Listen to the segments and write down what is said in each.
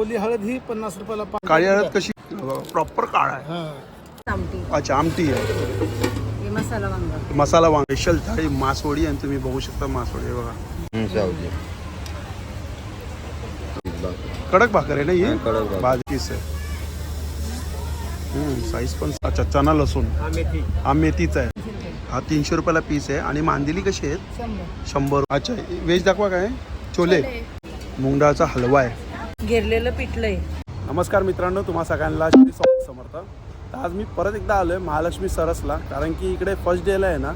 ओली हळद ही पन्नास रुपयाला पाच काळी हळद कशी? प्रॉपर काळ आहे. हा. आमटी. अच्छा आमटी आहे. हे मसाला वांग. मसाला वांग. स्पेशल थाळी मासवडी आणि तुम्ही बघू शकता मासवडी हे बघा. सावजी कडक भाकर आहे ना ही? हा, कडक भाकर. आहे. साईज पण अच्छा चना लसूण. हा मेथीचा आहे. हा तीनशे रुपयाला पीस आहे. आणि मांदिली कशी आहेत? शंभर. शंभर. अच्छा व्हेज दाखवा काय? छोले. मूग डाळचा हलवा आहे. घेरलेलं पिठलंय. नमस्कार मित्रांनो तुम्हा सगळ्यांना श्री समर्थ. तर आज मी परत एकदा आलो आहे महालक्ष्मी सरसला कारण की इकडे फर्स्ट डेला आहे ना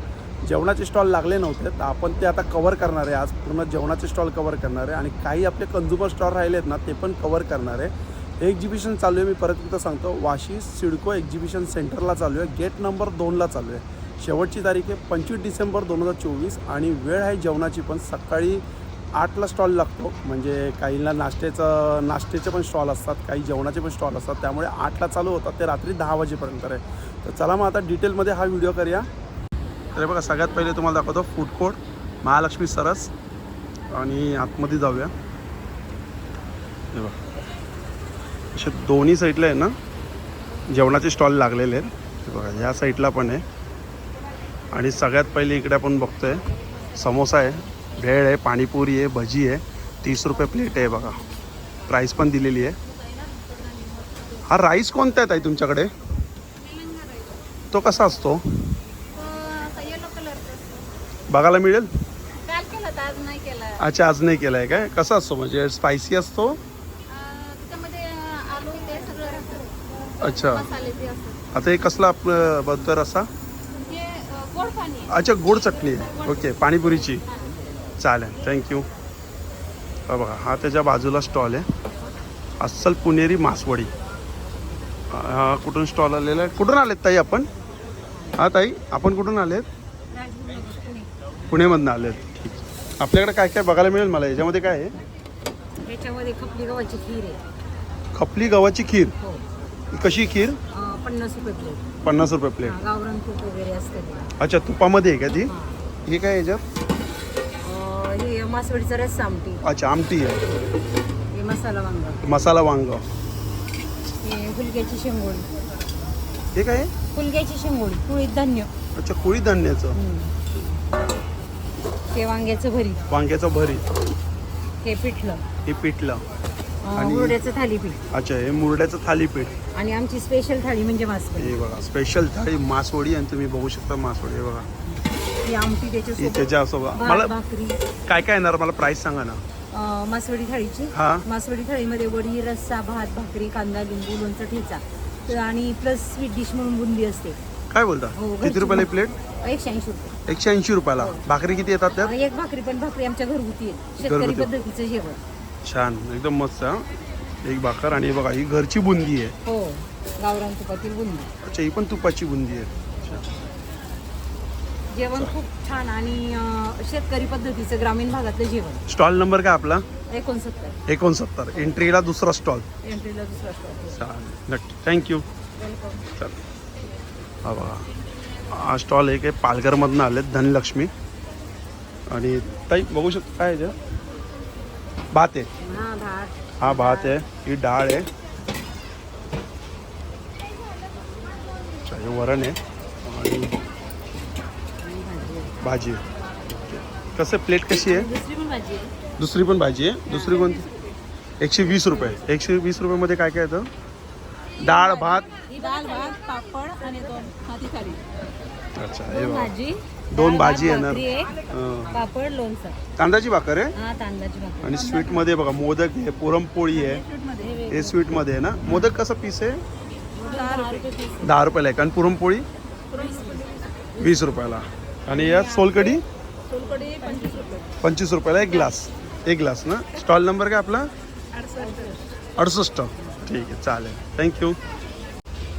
जेवणाचे स्टॉल लागले नव्हते तर आपण ते आता कवर करणार आहे. आज पूर्ण जेवणाचे स्टॉल कवर करणार आहे आणि काही आपले कंझ्युमर स्टॉल राहिले आहेत ना ते पण कवर करणार आहे. हे एक्झिबिशन चालू आहे मी परत एकदा सांगतो. वाशी सिडको एक्झिबिशन सेंटरला चालू आहे. गेट नंबर दोनला चालू आहे. शेवटची तारीख आहे पंचवीस डिसेंबर दोन हजार चोवीस आणि वेळ आहे जेवणाची पण. सकाळी आठला स्टॉल लागतो. म्हणजे काहींना नाश्त्याचं नाश्त्याचे पण स्टॉल असतात काही जेवणाचे पण स्टॉल असतात. त्यामुळे आठला चालू होतात ते रात्री दहा वाजेपर्यंत आहे तर चला मग आता डिटेलमध्ये हा व्हिडिओ करूया. तर बघा सगळ्यात पहिले तुम्हाला दाखवतो फूड कोर्ट महालक्ष्मी सरस. आणि आतमध्ये जाऊया. हे बघा. असे दोन्ही साईडला आहे ना जेवणाचे स्टॉल लागलेले आहेत. बघा ह्या साईडला पण आहे. आणि सगळ्यात पहिले इकडे आपण बघतोय समोसा आहे. भेळ आहे पाणीपुरी आहे भजी आहे तीस रुपये प्लेट आहे बघा. प्राईस पण दिलेली आहे. हा राईस कोणता आहे ताई तुमच्याकडे? तो कसा असतो? बघायला मिळेल? अच्छा आज नाही केला आहे काय? कसा असतो? म्हणजे स्पायसी असतो? अच्छा. आता हे कसला आपलं बद्दर असा? अच्छा गोड चटणी आहे. ओके पाणीपुरीची. चालेल. थँक्यू हा बघा हा त्याच्या बाजूला स्टॉल आहे. अस्सल पुणेरी मासवडी. हा कुठून स्टॉल आलेला आहे? कुठून आलेत ताई आपण? हा ताई आपण कुठून आलेत? पुणेमधनं आलेत. ठीक. आपल्याकडे काय काय बघायला मिळेल मला? याच्यामध्ये काय आहे? याच्यामध्ये खपली गव्हाची खीर आहे. खपली गव्हाची खीर? हो. कशी खीर? पन्नास रुपये प्लेट. पन्नास रुपये प्लेट. हा, गावरान तूप वगैरे असते. अच्छा तुपामध्ये आहे का ती? हा. काय याच्यात? हे मासवडीचा रस्सा आमटी. अच्छा आमटी आहे. हे मसाला वांग. मसाला वांग. हे फुलक्याची शेंगोळी. हे काय? आहे फुलक्याची शेंगोळी कुळीत धान्य. अच्छा कुळी धान्याचं. हे वांग्याचं भरी. वांग्याचं भरीत हे पिठलं. हे पिठलं. आणि- हुरड्याचं थालीपीठ. अच्छा हे मुरड्याचं थालीपीठ. आणि आमची स्पेशल थाळी म्हणजे मासवडी. हे बघा स्पेशल थाळी मासवडी आणि तुम्ही बघू शकता मासवडी. हे बघा. ही आमटी ही त्याच्यासोबत त्याच्यासोबत. भात, मला भाकरी. काय काय येणार मला प्राईस सांगा ना. अं, मासवडी थाळीची. हा. मासवडी थाळीमध्ये वडी रस्सा भात भाकरी कांदा लिंबू लोणचं ठेचा. तर आणि प्लस स्वीट डिश म्हणून बुंदी असते. काय बोलता? हो, किती घरची रुपयाला भाक- प्लेट एकशे ऐंशी रुपये. एकशे ऐंशी रुपयाला. भाकरी किती येतात त्यात? आणि एक भाकरी पण भाकरी आमच्या घरगुती आहे. शेतकरी घरगुती. पद्धतीचं जेवण. छान. एकदम मस्त हा. एक भाकर आणि हे बघा ही घरची बुंदी आहे. हो. गावरान तुपातील बुंदी. अच्छा ही पण तुपाची बुंदी आहे. जेवण खूप छान आणि अं, शेतकरी पद्धतीचं ग्रामीण भागातलं जेवण. स्टॉल नंबर काय आपला? एकोणसत्तर. एकोणसत्तर. एंट्रीला दुसरा स्टॉल. एंट्रीला दुसरा स्टॉल. चालेल. नक्की. थँक्यू चल हा बघा. हा स्टॉल एक आहे. पालघरमधनं आले धनलक्ष्मी. आणि ताई बघू शकतो काय आहे याच्यात? भात आहे. हा भात. हा भात आहे. ही डाळ आहे. अच्छा, हे वरण आहे. आणि भाजी आहे. कसं प्लेट कशी आहे? दुसरी पण भाजी आहे. दुसरी कोणती एकशे वीस रुपये. एकशे वीस रुपयामध्ये काय काय येतं? डाळ भात? ही दाल भात पापड आणि दोन थाळी. अच्छा हे बघा. भाजी दोन भाजी येणार. भाकरी एक हं. पापड लोणचं. तांदळाची भाकर आहे? हा तांदळाची भाकरी. आणि स्वीटमध्ये बघा मोदक आहे पुरणपोळी आहे. हे स्वीटमध्ये आहे ना? मोदक कसं पीस आहे? दहा रुपयाला आहे आणि पुरणपोळी. वीस रुपयाला. आणि या सोलकडी सोलकढी पंचवीस रुपये. पंचवीस रुपयाला एक ग्लास. एक ग्लास ना? स्टॉल नंबर काय आपला? अडुसष्ट. ठीक आहे चालेल. थँक्यू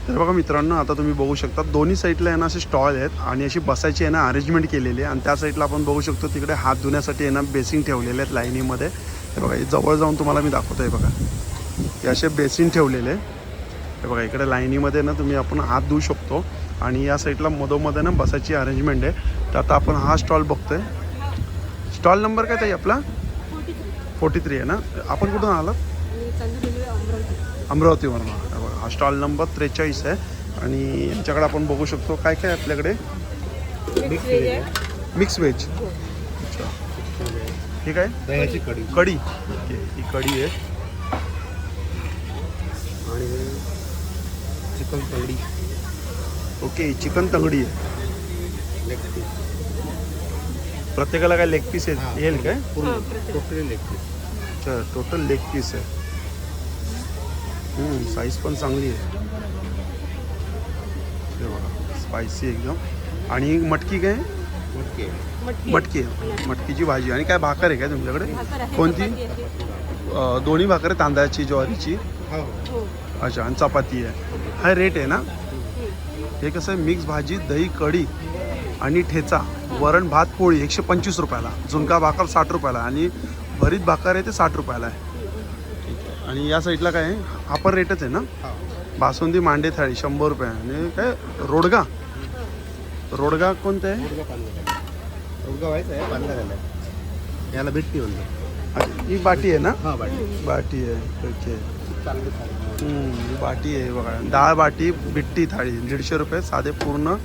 तर बघा मित्रांनो आता तुम्ही बघू शकता दोन्ही साईडला आहे ना असे स्टॉल आहेत आणि अशी बसायची आहे ना अरेंजमेंट केलेली आहे. आणि त्या साईडला आपण बघू शकतो तिकडे हात धुण्यासाठी आहे ना बेसिंग ठेवलेले आहेत लाईनीमध्ये. हे बघा जवळ जाऊन तुम्हाला मी दाखवतो आहे बघा. हे असे बेसिन ठेवलेले आहे. हे बघा इकडे लाईनीमध्ये ना तुम्ही आपण हात धुवू शकतो आणि या साईडला मधोमध्ये ना बसायची अरेंजमेंट आहे. तर आता आपण हा स्टॉल बघतोय. स्टॉल नंबर काय ताई आपला? फोर्टी थ्री आहे ना? आपण कुठून आलात? अमरावतीवरून हा बघा हा स्टॉल नंबर त्रेचाळीस आहे. आणि यांच्याकडे आपण बघू शकतो काय काय आपल्याकडे? मिक्स व्हेज अच्छा ठीक आहे कढी. कढी. ही कढी आहे. आणि चिकन तंगडी. ओके चिकन तंगडी. आहे लेग पीस प्रत्येकाला काय लेग पीस येईल काय? पूर्ण. टोटली लेग पीस अच्छा टोटल लेग पीस आहे. साईज पण चांगली आहे. हे बघा स्पायसी एकदम. आणि मटकी काय? मटकी. आहे. मटकीची भाजी. आणि काय भाकर आहे काय तुमच्याकडे? कोणती? दोन्ही भाकर आहे तांदळाची ज्वारीची. हो. अच्छा आणि चपाती आहे. हा रेट आहे ना? हे कसं आहे? मिक्स भाजी दही कढी आणि ठेचा वरण भात पोळी एकशे पंचवीस रुपयाला. झुणका भाकर साठ रुपयाला आणि भरीत भाकर आहे ते साठ रुपयाला आहे. आणि या साईडला काय आहे? पण रेटच आहे ना? बासुंदी मांडे थाळी शंभर रुपये. आणि काय? रोडगा? रोडगा कोणतं आहे? याला भेटती म्हणतो अच्छा, ही बाटी आहे ना? हा बाटी. बाटी आहे. ओके. चांगली थाळी. हम्म, बाटी आहे बघा. डाळ बाटी बिट्टी थाळी. दीडशे रुपये साधे पूर्ण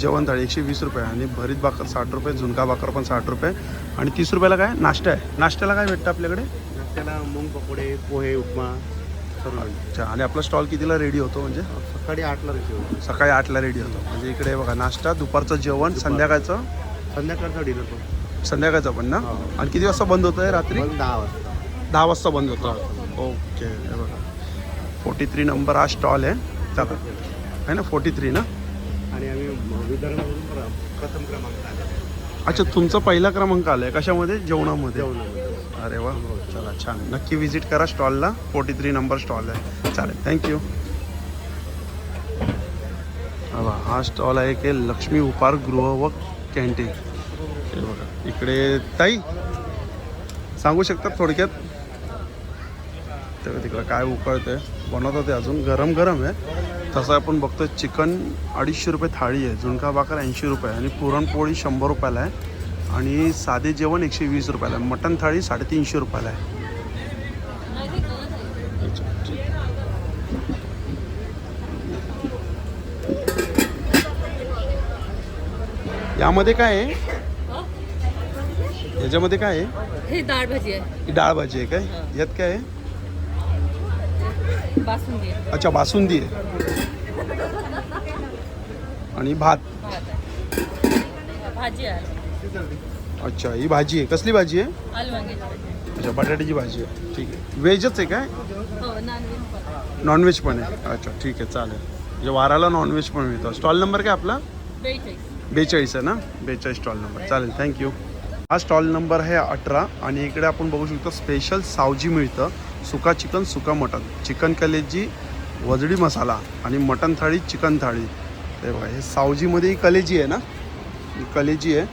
जेवण थाळी. एकशे वीस रुपये. आणि भरीत भाकर साठ रुपये झुणका भाकर पण साठ रुपये. आणि तीस रुपयाला काय? नाश्ता आहे. नाश्त्याला काय भेटतं आपल्याकडे? त्याला मूग पकोडे पोहे उपमा. अच्छा. आणि आपला स्टॉल कितीला रेडी होतो म्हणजे? सकाळी आठला रिसिव्ह सकाळी आठला रेडी होतो. म्हणजे इकडे बघा नाश्ता दुपारचं जेवण संध्याकाळचं? संध्याकाळचा डिनर पण. संध्याकाळचं पण ना? हो. आणि किती वाजता बंद होतं आहे रात्री दहा वाजता. दहा वाजता बंद होतं ओके. बघा. फोर्टी थ्री नंबर हा स्टॉल आहे. चला. आहे ना? फोर्टी थ्री ना? आणि आम्ही विदर्भावरून प्रथम क्रमांक आले अच्छा तुमचा पहिला क्रमांक आलाय कशामध्ये? जेवणामध्ये. अरे वा. चला छान. नक्की विजिट करा स्टॉलला फोर्टी थ्री नंबर स्टॉल आहे. चालेल. थँक्यू हा स्टॉल आहे की लक्ष्मी उपार गृह व कॅन्टीन हे बघा. इकडे ताई सांगू शकतात थोडक्यात? तेव्हा तिकडं काय उकळतंय? बनवतात ते अजून. गरम गरम आहे. तसं आपण बघतो चिकन अडीचशे रुपये थाळी आहे. झुणका भाकर ऐंशी रुपये आणि पुरणपोळी शंभर रुपयाला आहे. आणि साधे जेवण एकशे वीस रुपयाला आहे. मटन थाळी साडेतीनशे रुपयाला आहे. यामध्ये काय आहे? याच्यामध्ये काय आहे? हे डाळ भाजी आहे. ही डाळ भाजी आहे काय? यात काय आहे? बासुंदी. अच्छा बासुंदी आहे. आणि भात? भाजी आहे. अच्छा ही भाजी आहे. कसली भाजी आहे? आलू वांग्याची अच्छा बटाट्याची भाजी आहे. ठीक आहे. व्हेजच आहे काय? हो नॉनव्हेज नॉनव्हेज पण आहे. अच्छा ठीक आहे चालेल. म्हणजे वाराला नॉनव्हेज पण मिळतं. स्टॉल नंबर काय आपला? बेचाळीस. बेचाळीस आहे ना? बेचाळीस स्टॉल नंबर चालेल थँक्यू हा स्टॉल नंबर आहे अठरा. आणि इकडे आपण बघू शकतो स्पेशल सावजी मिळतं. सुका चिकन सुका मटन. चिकन कलेजी वजडी मसाला आणि मटन थाळी चिकन थाळी. हे बघा हे सावजीमध्ये ही कलेजी आहे ना? ही कलेजी आहे.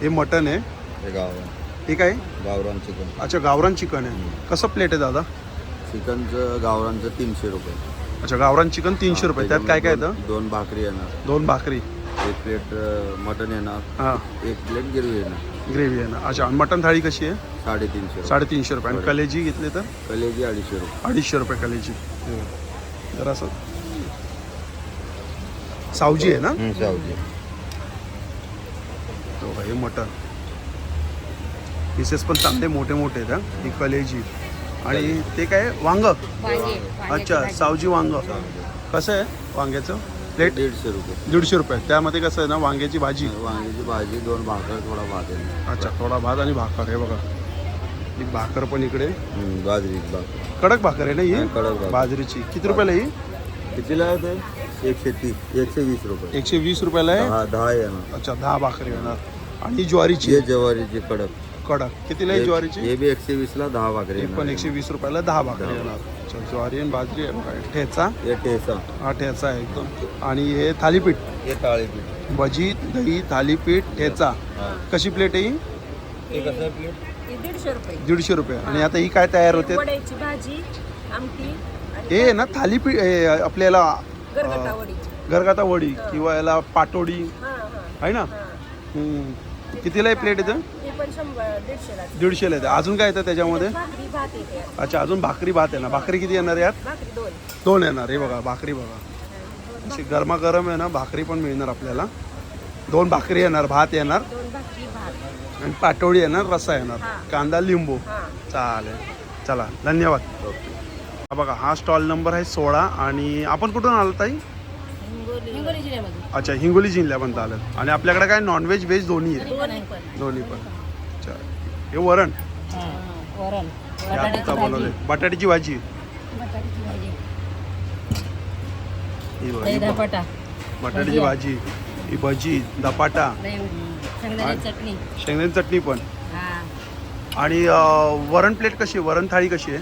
हे मटन आहे. हे गावरान. हे काय? गावरान चिकन. अच्छा गावरान चिकन आहे. कसं प्लेट आहे दादा? चिकनचं गावरानचं तीनशे रुपये. अच्छा गावरान चिकन तीनशे रुपये. त्यात काय काय येतं? दोन- दोन भाकरी येणार. दोन भाकरी. एक प्लेट मटन येणार. हां. एक प्लेट गिरवी येणार. ग्रेव्ही आहे ना. अच्छा मटन थाळी कशी आहे? साडेतीनशे रुपये. साडेतीनशे रुपये. आणि कलेजी घेतली तर? कलेजी अडीचशे रुपये. अडीचशे रुपये कलेची जरा असं. सावजी आहे ना? हं, सावजी. तो हे मटन. पीसेस पण चांगले मोठे मोठे आहेत हा. ही कलेजी. आणि ते काय वांग. अच्छा सावजी वांग. कसं आहे वांग्याचं? प्लेट? दीडशे रुपये. दीडशे रुपये. त्यामध्ये कसं आहे ना वांग्याची भाजी. वांग्याची भाजी दोन भाकर थोडा भात येणार अच्छा थोडा भात आणि भाकर. हे बघा. ही भाकर पण इकडे. बाजरी भाकर. कडक भाकर आहे ना हा, कडक. बाजरीची. किती रुपयाला ही? कितीला आहे ते? एकशे तीस एकशे वीस रुपये. एकशे वीस रुपयाला आहे? दहा येणार अच्छा दहा भाकरी येणार. आणि ज्वारीची? आहे, ज्वारीची कडक. कडक. कितीला आहे ज्वारीची? हे बी एकशे वीसला दहा भाकरी हे पण. एकशे वीस रुपयाला दहा भाकरी येणार. अच्छा ज्वारी आणि बाजरी आहे बघा ठेचा. हे ठेचा. हा ठेचा आहे एकदम. आणि हे थालीपीठ. हे थाळीपीठ भजी दही थालीपीठ ठेचा. हा. कशी प्लेट आहे ही? हे कसं आहे प्लेट दीडशे रुपये. दीडशे रुपये. आणि आता ही काय तयार होते? वड्याची भाजी आमटी हे आहे ना थालीपीठ हे आपल्याला गरगटा वडी. किंवा याला पाटोडी. हां हां. आहे ना? हम्म. कितीला आहे प्लेट इथं? हे पण शंभर दीडशेला दीडशेला येते. अजून काय येतं त्याच्यामध्ये? भाकरी भात येते. अच्छा अजून भाकरी भात आहे ना भाकरी किती येणार यात? भाकरी दोन. दोन येणार. हे बघा भाकरी बघा. अशी गरमागरम आहे ना भाकरी पण मिळणार आपल्याला. दोन भाकरी येणार भात येणार. दोन भाकरी भात. आणि पाटोळी येणार रस्सा येणार. हा. कांदा लिंबू. हां. चालेल. चला धन्यवाद. हा बघा हा स्टॉल नंबर आहे सोळा आणि आपण कुठून आलो ताई? अच्छा हिंगोली जिल्ह्यापर्यंत आलं आणि आपल्याकडे काय नॉनव्हेज व्हेज दोन्ही आहे दोन्ही पण. अच्छा. हे वरण. वरण. हे आत्ता बनवले बटाट्याची भाजी. बटाट्याची भाजी. ही बघा, ही बघा. दपाटा बटाट्याची भाजी. ही भजी दपाटा. शेंगदाण्याची चटणी. पण. हा. आणि अं, वरण प्लेट कशी आहे? वरण थाळी कशी आहे?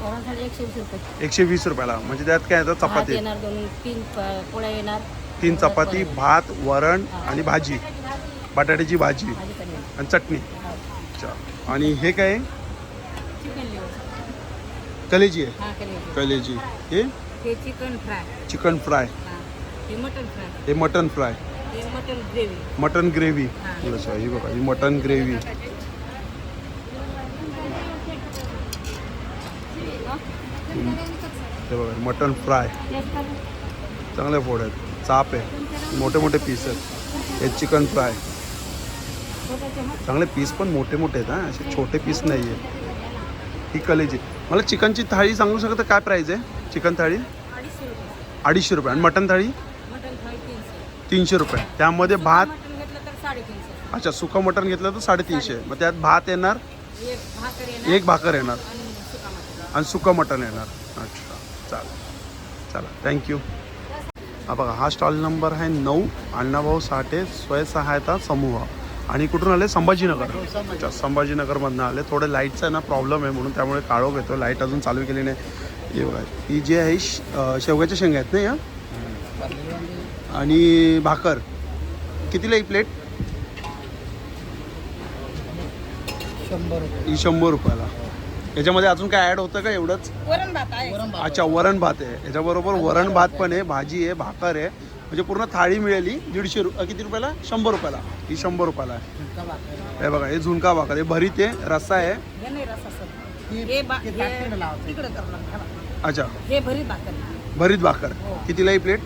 वरण थाळी एकशे वीस रुपये. एकशे वीस रुपयाला. म्हणजे त्यात काय येतं भात चपाती. येणार दोन तीन प- पोळ्या येणार. तीन चपाती भात वरण आणि भाजी. बटाट्याची भाजी. भाजी पण आणि चटणी. अच्छा आणि हे काय? आहे? कलेजी आहे. हा केली कलेजी. हे? हे चिकन फ्राय. Chicken fry. हा. हे मटन फ्राय. हे मटन फ्राय. हे मटन ग्रेव्ही. Mutton gravy. हा. अच्छा ही बघा ही मटन ग्रेव्ही. हे बघा मटन फ्राय. चांगले फोड आहेत. चाप आहे. मोठे मोठे पीस आहेत. हे चिकन फ्राय. चांगले पीस पण मोठे मोठे आहेत हां. असे छोटे पीस नाही आहे ही कलेजी मला चिकनची थाळी सांगू शकता काय प्राईज आहे? चिकन थाळी? अडीचशे रुपये. आणि मटन थाळी? मटन तीनशे रुपये. त्यामध्ये भात मटन अच्छा सुकं मटण घेतलं तर साडेतीनशे. मग त्यात भात येणार? एक भाकर येणार. एक भाकर येणार. आणि सुका मटन. आणि सुकं मटण येणार. अच्छा चालेल. चला थँक्यू हा बघा हा स्टॉल नंबर आहे नऊ. अण्णाभाऊ साठे स्वयंसहायता समूह. आणि कुठून आले? संभाजीनगर. अच्छा संभाजीनगरमधनं आले. थोडे लाईटचा आहे ना प्रॉब्लेम आहे म्हणून त्यामुळे काळोख येतो लाइट अजून चालू केली नाही. हे बघा ही जी आहे शेवग्याच्या शेंगा आहेत ना या? आणि भाकर. कितीला ही प्लेट ही शंभर रुपयाला. याच्यामध्ये अजून काय ॲड होतं का एवढंच? वरण भात आहे. अच्छा वरण भात आहे. याच्याबरोबर वरण भात पण आहे भाजी आहे भाकर आहे. म्हणजे पूर्ण थाळी मिळाली दीडशे रु किती रुपयाला? शंभर रुपयाला. ही शंभर रुपयाला आहे. हे बघा हे झुणका भाकर हे भरीत आहे रस्सा आहे. हे हे हे अच्छा. हे भरीत भाकर. भरीत भाकर. कितीला ही प्लेट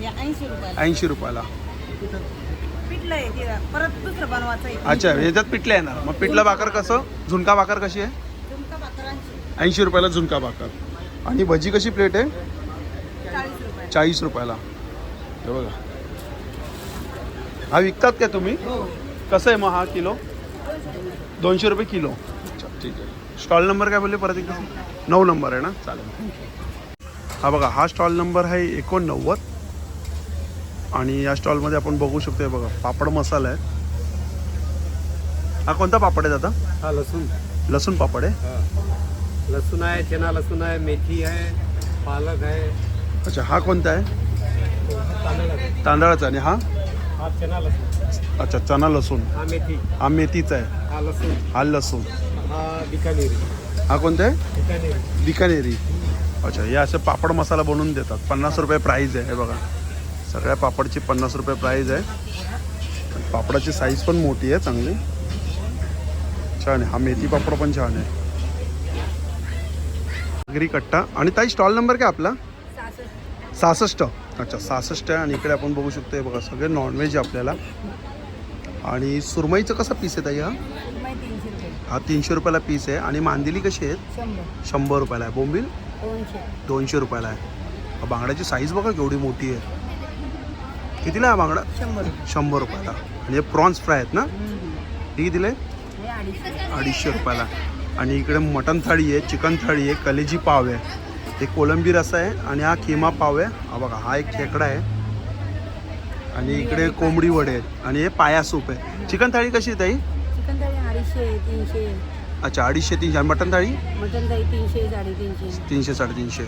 हे ऐंशी रुपयाला. ऐंशी रुपयाला. पिठलं आहे ते परत दुसरं बनवायचं आहे. अच्छा याच्यात पिठलं येणार. मग पिठलं भाकर कसं? झुणका भाकर कशी आहे? भाकर ऐंशी. ऐंशी रुपयाला झुणका भाकर. आणि भजी कशी प्लेट आहे? चाळीस रुपये चाळीस रुपयाला. हे बघा. हा विकतात काय तुम्ही? कसं आहे मग हा किलो? दोनशे रुपये किलो. अच्छा ठीक आहे. स्टॉल नंबर काय बोलले परत एकदा? नऊ नंबर आहे ना? चालेल. हा बघा हा स्टॉल नंबर आहे एकोणनव्वद. आणि या स्टॉलमध्ये आपण बघू शकतो हे बघा पापड मसाला आहे. हा कोणता पापड आहे दादा? हा लसूण. लसूण पापड आहे? हा. लसूण आहे चना लसूण आहे मेथी आहे पालक आहे. अच्छा हा कोणता आहे? तांदळाचा आणि हा? अच्छा चना लसूण. हा मेथी. मेथीचा आहे. हा लसूण. हा कोणता आहे बिकानेरी. बिकानेरी. अच्छा हे असे पापड मसाला बनवून देतात. पन्नास रुपये प्राईज आहे हे बघा. सगळ्या पापडची पन्नास रुपये प्राईज आहे. पापडाची साईज पण मोठी आहे चांगली. छान आहे. हा मेथी पापड पण छान आहे. नागरी कट्टा. आणि ताई स्टॉल नंबर काय आपला? सहासष्ट. अच्छा सहासष्ट आहे आणि इकडे आपण बघू शकतो हे बघा सगळे नॉनव्हेज आहे आपल्याला. आणि सुरमईचं कसं पीस आहे ताई हा? हा तीनशे रुपयाला पीस आहे. आणि मांदिली कशी आहेत? शंभर. रुपयाला आहे. बोंबील? दोनशे. रुपयाला आहे. बांगड्याची साईज बघा केवढी मोठी आहे. कितीला आहे हा बांगडा? शंभर रुपयाला. आणि हे प्रॉन्स फ्राय आहेत ना? हे कितीला आहे अडीचशे रुपयाला. आणि इकडे मटन थाळी आहे चिकन थाळी आहे कलेजी पाव आहे. हे कोलंबी रसा आहे आणि हा खिमा पाव आहे. हा बघा हा एक खेकडा आहे. आणि इकडे कोंबडी वडे आहेत. आणि हे पाया सूप आहे. चिकन थाळी कशी आहे ताई? चिकन थाळी अडीचशे तीनशे. अच्छा अडीचशे तीनशे. आणि मटन थाळी? मटन थाळी तीनशे साडेतीनशे. तीनशे साडेतीनशे.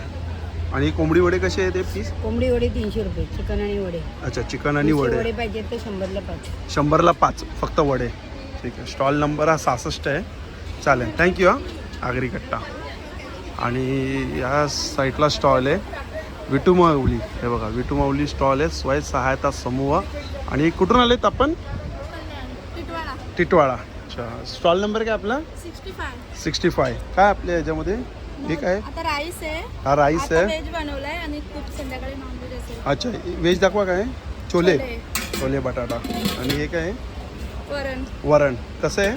आणि कोंबडी वडे कसे आहे ते पीस कोंबडी वडे तीनशे रुपये चिकन आणि वडे. अच्छा चिकन आणि तीनशे वडे. वडे पाहिजे तर शंभरला पाच. शंभरला पाच फक्त वडे. ठीक आहे स्टॉल नंबर हा सहासष्ट आहे. चालेल थँक्यू हां. आगरी कट्टा. आणि या साईडला स्टॉल आहे. विटू माऊली. हे बघा विटू माऊली स्टॉल आहे. स्वयं सहायता समूह. आणि कुठून आलेत आपण? टिटवाळा अच्छा. स्टॉल नंबर काय आपला? Sixty five. काय आपल्या याच्यामध्ये? हे काय? राईस आहे. हा राईस आहे. अच्छा व्हेज दाखवा काय? छोले. छोले. बटाटा. आणि हे काय? आहे? वरण. वरण. कसं आहे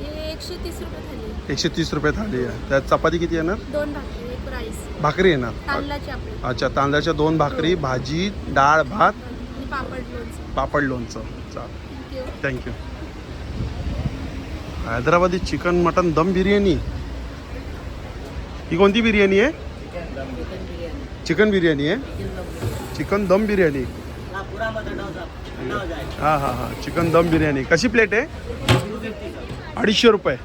हे एकशे तीस रुपये झाली एकशे तीस रुपये थाली आहे. त्यात चपाती किती येणार? दोन भाकरी एक राईस. भाकरी येणार. तांदळाची आपली. अच्छा तांदळाच्या दोन भाकरी भाजी डाळ भात आणि पापड लोणचं. पापड लोणचं. चाल thank you thank you Hyderabadi chicken mutton dum biryani. ही कोणती बिर्याणी आहे? चिकन बिर्याणी आहे. चिकन दम बिर्याणी. हां हां हां. चिकन दम बिर्याणी. कशी प्लेट आहे? अडीचशे रुपये.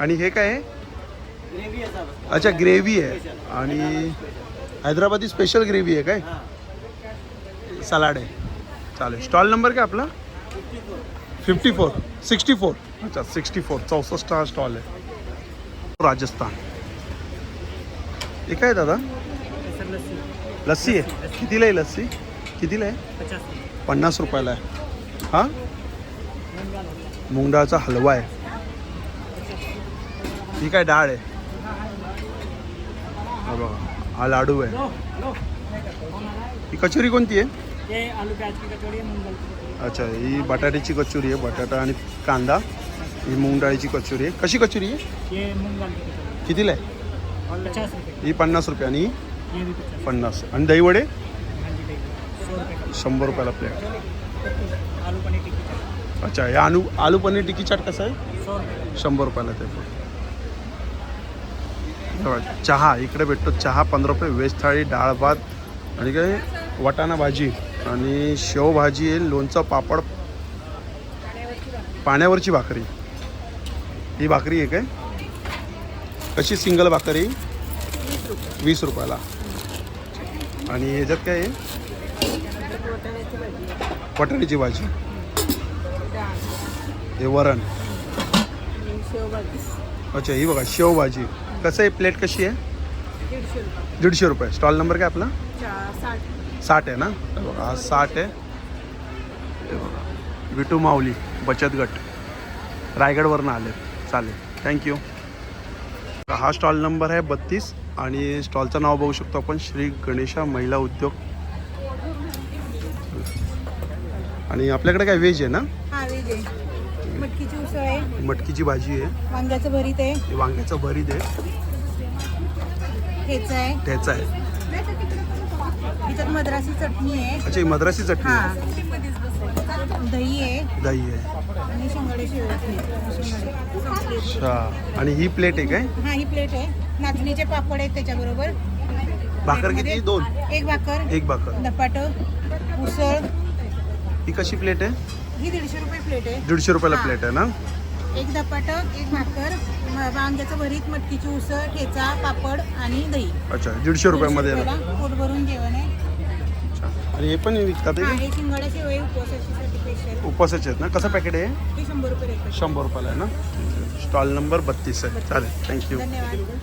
आणि हे काय आहे? अच्छा ग्रेव्ही आहे. आणि हैदराबादी स्पेशल ग्रेव्ही आहे काय? सलाड आहे. चालेल. स्टॉल नंबर काय आपला? फिफ्टी फोर सिक्स्टी फोर अच्छा सिक्स्टी फोर चौसष्ट हा स्टॉल आहे. राजस्थान. हे काय दादा? लस्सी. आहे. कितीला आहे लस्सी? कितीला आहे? पन्नास रुपयाला आहे. हां? मूग डाळचा हलवा आहे. ही काय डाळ आहे? हा बघा हा लाडू आहे. ही कचोरी कोणती आहे? अच्छा ही बटाट्याची कचोरी आहे बटाटा आणि कांदा. ही मूग डाळीची कचोरी आहे. कशी कचोरी आहे? कितीला आहे? ही पन्नास रुपये आणि ही? पन्नास. आणि दही वडे? शंभर रुपयाला प्लेट अच्छा हे आलू आलू पनीर टिक्की चाट कसं आहे? शंभर रुपयाला ते बघा, चहा इकडे भेटतो चहा पंधरा रुपये व्हेज थाळी डाळ भात आणि काय वाटाणा भाजी आणि शेवभाजी आहे लोणचं पापड पाण्यावरची भाकरी. ही भाकरी आहे काय? कशी सिंगल भाकरी? वीस रुपयाला. आणि ह्याच्यात काय आहे? बटाट्याची भाजी. हे वरण. अच्छा ही बघा शेवभाजी कसं आहे प्लेट कशी आहे? दीडशे रुपये. स्टॉल नंबर काय आपला? साठ. आहे ना? हे बघा हा साठ आहे. विटू माऊली बचत गट. रायगडवरनं आले. चालेल. थँक्यू हा स्टॉल नंबर आहे बत्तीस आणि स्टॉलचं नाव बघू शकतो आपण. श्री गणेशा महिला उद्योग. आणि आपल्याकडे काय व्हेज आहे ना? हा मटकीची उसळ आहे. मटकीची भाजी आहे. वांग्याचं भरीत आहे. हे वांग्याचं भरीत आहे. ठेचा आहे. ठेचा आहे. त्याच्यात मद्रासी चटणी आहे. अच्छा ही मद्रासी चटणी हा. आहे दही आहे. दही आहे. आणि शेंगाडे अच्छा. आणि ही प्लेट आहे काय? हा ही प्लेट आहे. नाचणीचे पापड आहेत त्याच्याबरोबर. भाकर किती? दोन. एक भाकर. एक भाकर. धपाट. उसळ. ही कशी प्लेट आहे? ही दीडशे रुपये प्लेट आहे. दीडशे रुपयाला हा. प्लेट आहे ना? एक धपाट एक भाकर म- वांग्याचं भरीत मटकीची उसळ ठेचा पापड आणि दही. अच्छा दीडशे रुपयामध्ये आहे ना पोट भरून जेवण आहे. अच्छा. आणि हे पण विकतात हा? आहे शिंगाडा शेवई उपवासासाठी स्पेशल उपवासाचे आहेत ना? कसं पॅकेट आहे हे? शंभर रुपये रेट आहे. शंभर रुपयाला आहे ना? स्टॉल नंबर बत्तीस आहे. चालेल थँक्यू धन्यवाद.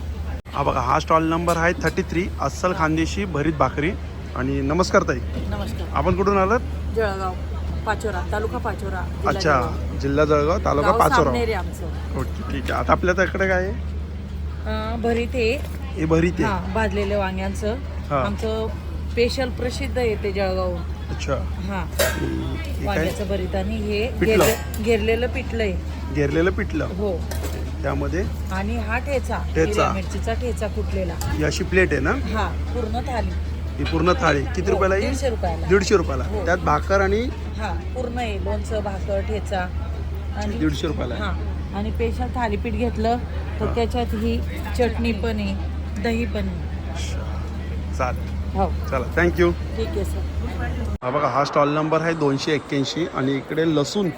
हा बघा हा स्टॉल नंबर आहे थर्टी थ्री अस्सल खानदेशी भरीत भाकरी. आणि नमस्कार ताई. नमस्कार. आपण कुठून आलात? जळगाव. पाचोरा तालुका पाचोरा जिल्हा अच्छा जळगाव. जिल्हा जळगाव तालुका गाव पाचोरा. सामनेर आहे आमचं. ओके ठीक आहे. आता आपल्या त्याकडे काय आहे? अं, भरीत. आहे हे भरीत. हा आहे वांग्यांचं. हा. आमचं स्पेशल प्रसिद्ध आहे ते जळगाव अच्छा. हा. हे काय? वांग्याचं भरीत आणि हे पिठलं. घेरले- घेरलेलं पिठलं आहे घेरलेलं पिठलं. हो. त्यामध्ये? आणि हा ठेचा ठेचा. हिरव्या मिरचीचा ठेचा कुटलेला ही अशी प्लेट आहे ना? हा पूर्ण थाली. ही पूर्ण थाळी. किती हो, रुपयाला येईल? दीडशे रुपयाला. दीडशे रुपयाला. हो. त्यात भाकर आणि हा पूर्ण आहे. लोणचं भाकर ठेचा. आणि दीडशे रुपयाला आहे. हा आणि स्पेशल थालीपीठ घेतलं तर त्याच्यात ही चटणी पण आहे दही पण आहे. चालेल. हो. चला थँक्यू ठीक आहे सर हा बघा हा स्टॉल नंबर आहे दोनशे एक्क्याऐंशी आणि इकडे लसूण.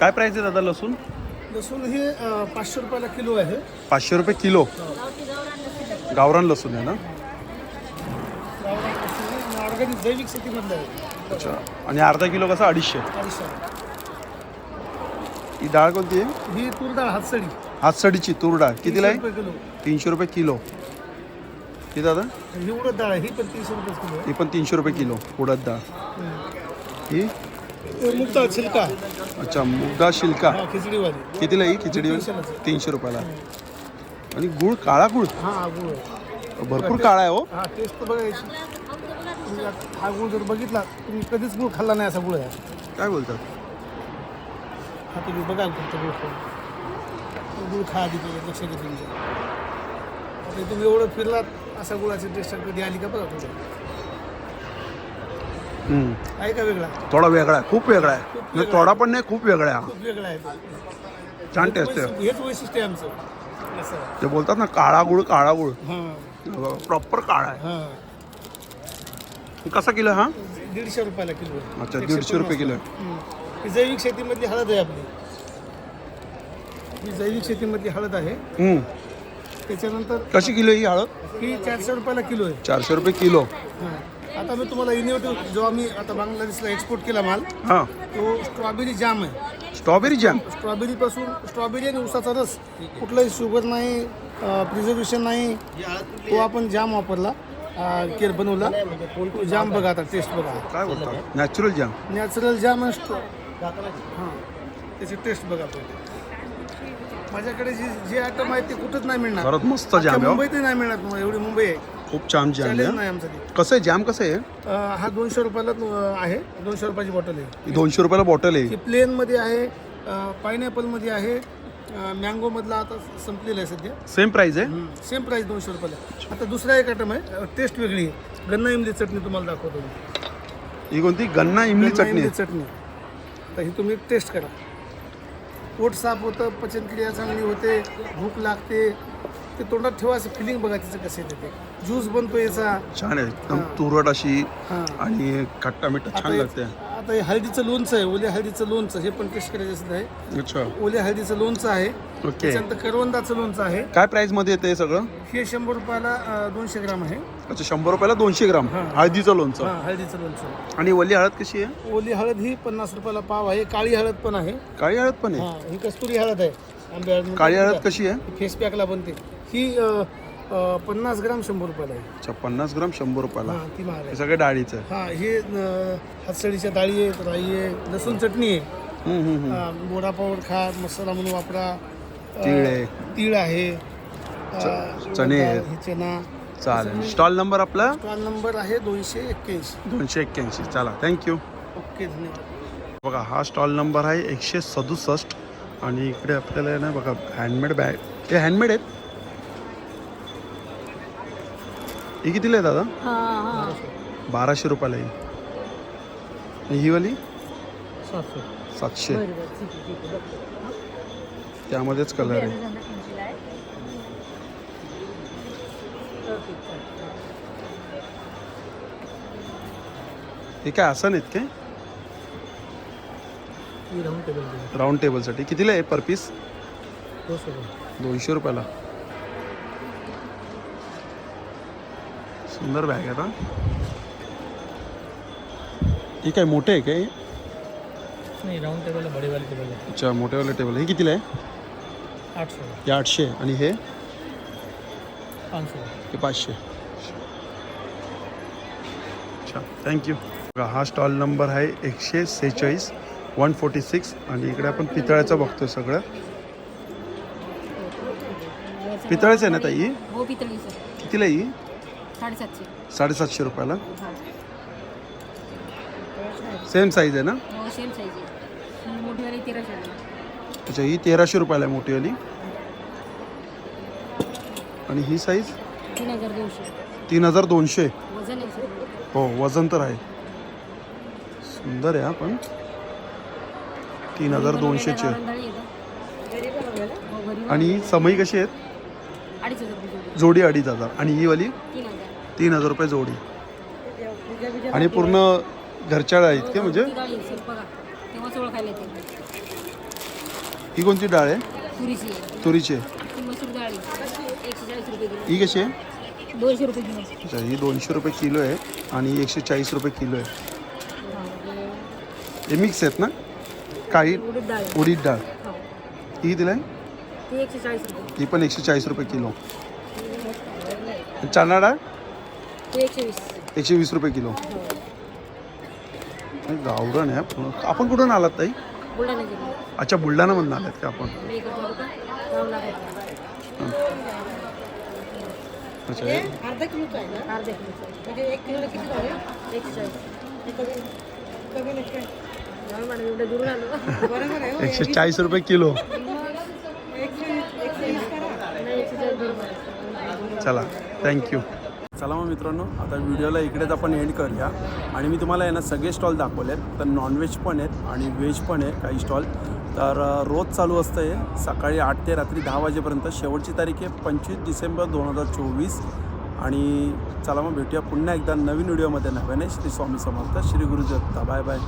काय प्राईस आहे दादा लसूण? लसूण हे अ, पाचशे रुपयाला किलो आहे. पाचशे रुपये किलो. गावरान लसूण आहे ना? ऑर्गॅनिक जैविक शेतीमधलं आहे. अच्छा. आणि अर्धा किलो कसं? अडीचशे? अडीचशे. ही डाळ कोणती आहे? ही तूर डाळ हातसडी. हातसडीची तूर डाळ. कितीला आहे? किलो. तीनशे रुपये किलो. किती दादा? ही उडद डाळ आहे, ही पण तीनशे रुपये किलो ही पण तीनशे रुपये किलो उडद डाळ. ही? मुक्ता छिलका. अच्छा मुगदा शिल्का खिचडीवाली. कितीला ही? खिचडी. तीनशे रुपयाला. आणि गुळ काळा गुळ? हा गुळ. भरपूर काळा आहे हो. हा टेस्ट बघायची तुम्ही आता हा गुळ जर बघितला तुम्ही कधीच गुळ खाल्ला नाही असा गुळ आहे. काय बोलतात हा तुम्ही बघाल फक्त गुळ खाऊन. गुळ खा आधी पहिले लक्ष घे तुमचं. आता तुम्ही एवढं फिरलात असा गुळाची टेस्ट कधी आली का बघा थोडं हम्म. आहे का वेगळा? थोडा वेगळा आहे खूप वेगळा आहे. थोडा पण नाही खूप वेगळा आहे हा. खूप वेगळा आहे तो. छान टेस्ट आहे. हेच वैशिष्ट्य आहे आमचं. असं. ते बोलतात ना काळा गुळ काळा गुळ. हां. प्रॉपर काळा आहे. हां. कसा किलो हा? दीडशे रुपयाला किलो आहे. अच्छा एकशे दीडशे रुपये किलो आहे. हम्म. ही जैविक शेतीमधली हळद आहे आपली. ही जैविक शेतीमधली हळद आहे. हम्म. त्याच्यानंतर कशी किलो ही हळद? ही चारशे रुपयाला किलो आहे. चारशे रुपये किलो. हां. आता मी तुम्हाला इनोव्हेटिव्ह जेव्हा मी आता बांगलादेशला एक्सपोर्ट केला माल हां. तो स्ट्रॉबेरी जाम आहे. स्ट्रॉबेरी जॅम स्ट्रॉबेरीपासून स्ट्रॉबेरी आणि उसाचा रस कुठलाही शुगर नाही प्रिझर्वेशन नाही तो आपण जाम वापरला. केर बनवला. तो जाम बघा आता टेस्ट बघा. काय बोलतात natural jam natural jam straw हां. त्याची टेस्ट बघा पहिले माझ्याकडे जे जे आयटम आहेत ते कुठंच नाही मिळणार. मस्त जॅम आहे हो. मुंबईतही नाही मिळणार तुम्हाला एवढी मुंबई आहे. खूप छान जॅम चॅलेंज आहे आमचं ते. कसं आहे जॅम कसं आहे? अं, हा दोनशे रुपयाला अं, आहे. दोनशे रुपयाची बॉटल आहे. ही दोनशे रुपयाला बॉटल आहे. ही प्लेनमध्ये आहे पायनॅपलमध्ये आहे मँगोमधला आता संपलेला आहे सध्या. सेम प्राइस आहे? सेम प्राईस दोनशे रुपयाला. आता दुसरा एक आयटम आहे टेस्ट वेगळी आहे. गन्ना इमली चटणी तुम्हाला दाखवतो मी. ही कोणती? गन्ना इमली गन्ना चटणी इमली आहे. चटणी. तर ही तुम्ही टेस्ट करा. पोट साफ होतं पचनक्रिया चांगली होते भूक लागते. ते तोंडात ठेवा असं फिलिंग बघा तिचं कसं येते ते. ज्यूस बनतो याचा. छान आहे. एकदम तुरट अशी हां. आणि खट्टा मिठा छान लागते. आता हे हळदीचं लोणचं आहे ओल्या हळदीचं लोणचं हे पण टेस्ट करायचं आहे. अच्छा. ओल्या हळदीचं लोणचं आहे. ओके. त्याच्यानंतर करवंदाचं लोणचं आहे. काय प्राइसमध्ये येते हे सगळं? हे शंभर रुपयाला अं, दोनशे ग्राम आहे. अच्छा शंभर रुपयाला दोनशे ग्राम. हळदीचं लोणचं. हां हळदीचं लोणचं. आणि वली हळद कशी आहे? ओली हळद ही पन्नास रुपयाला पाव आहे काळी हळद पण आहे. काळी हळद पण आहे? हां ही कस्तुरी हळद आहे. आंबे हळद म्हणतात काळी हळद. कशी आहे? फेस पॅकला बनते. ही अं, अं, पन्नास ग्राम शंभर रुपयाला आहे. अच्छा पन्नास ग्राम शंभर रुपयाला? हां ती महाग हे आहे सगळे डाळीचं? हां हे अं, हातसडीच्या डाळी आहेत राई आहे लसूण चटणी आहे. हम्म, हम्म, हम्म. अं, गोडा पावडर खा मसाला म्हणून वापरा. अं, तीळ आहे. तीळ आहे. अं, चणे आहेत. हे चना चालेल. स्टॉल नंबर आपला? स्टॉल नंबर आहे दोनशे एक्क्याऐंशी. दोनशे एक्क्याऐंशी. चला थँक्यू ओके धन्यवाद. बघा हा स्टॉल नंबर आहे एकशे सदुसष्ट आणि इकडे आपल्याला आहे ना बघा हँडमेड बॅग हे हँडमेड आहेत? ही कितीला आहे दादा? हा हा. बाराशे रुपयाला आहे आणि ही वाली? सातशे. त्यामध्येच कलर आहे. हे काय असं नाहीत काय? राऊंड टेबलसाठी कितीला आहे पर पीस दोनशे रुपयाला. सुंदर बॅग आहे आता. ही काय मोठे आहे काय? नाही राऊंड टेबल आहे बडे वाले टेबल आहे. अच्छा मोठेवाले टेबल हे कितीला आहे? आठशे. हे आठशे आणि हे? पाचशे. हे पाचशे. अच्छा थँक्यू बघा हा स्टॉल नंबर आहे एकशे सेहेचाळीस वन फोर्टी सिक्स आणि इकडे आपण पितळ्याचं बघतोय सगळं. पितळेच आहे ना ताई? ही? कितीला आहे ही? साडेसातशे. साडेसातशे रुपयाला? सेम साईज आहे ना? हो सेम साईज आहे. मोठीवाली तेराशे अच्छा ही तेराशे रुपयाला आहे मोठीवाली आणि ही साईज तीन हजार दोनशे. तीन हजार दोनशे. वजन आहे सर हो वजन तर आहे. सुंदर आहे हा पण. तीन हजार दोनशेचे. गावरान डाळी आहे का? हो घरी आणि ही समई कशी आहेत? अडीच हजार रुपये जोडी. अडीच हजार. आणि ही वाली? तीन तीन हजार रुपये जोडी. आणि पूर्ण घरच्या डाळ आहेत का म्हणजे? ही कोणती डाळ आहे? तुरीची. ही कशी आहे? अच्छा ही दोनशे रुपये किलो आहे आणि एकशे चाळीस रुपये किलो आहे. हे मिक्स आहेत ना? काही उडीद डाळ हो. ही दिलं आहे? ती ही पण एकशे चाळीस रुपये किलो. चणा डाळ? एकशे वीस रुपये किलो. गावरण है पूर्ण आपण कुठून आलात ताई? अच्छा बुलढाणामधून आलात का आपण? अच्छा एकशे चाळीस रुपये किलो. चला थँक्यू चला मग मित्रांनो आता व्हिडिओला इकडेच आपण एंड करूया. आणि मी तुम्हाला आहे ना सगळे स्टॉल दाखवले आहेत तर नॉनव्हेज पण आहेत आणि व्हेज पण आहे काही स्टॉल तर रोज चालू असतं हे. सकाळी आठ ते रात्री दहा वाजेपर्यंत. शेवटची तारीख आहे पंचवीस डिसेंबर दोन हजार चोवीस. आणि चला मग भेटूया पुन्हा एकदा नवीन व्हिडिओमध्ये. नव्याने श्री स्वामी समर्थ श्री गुरुदत्ता. Bye bye.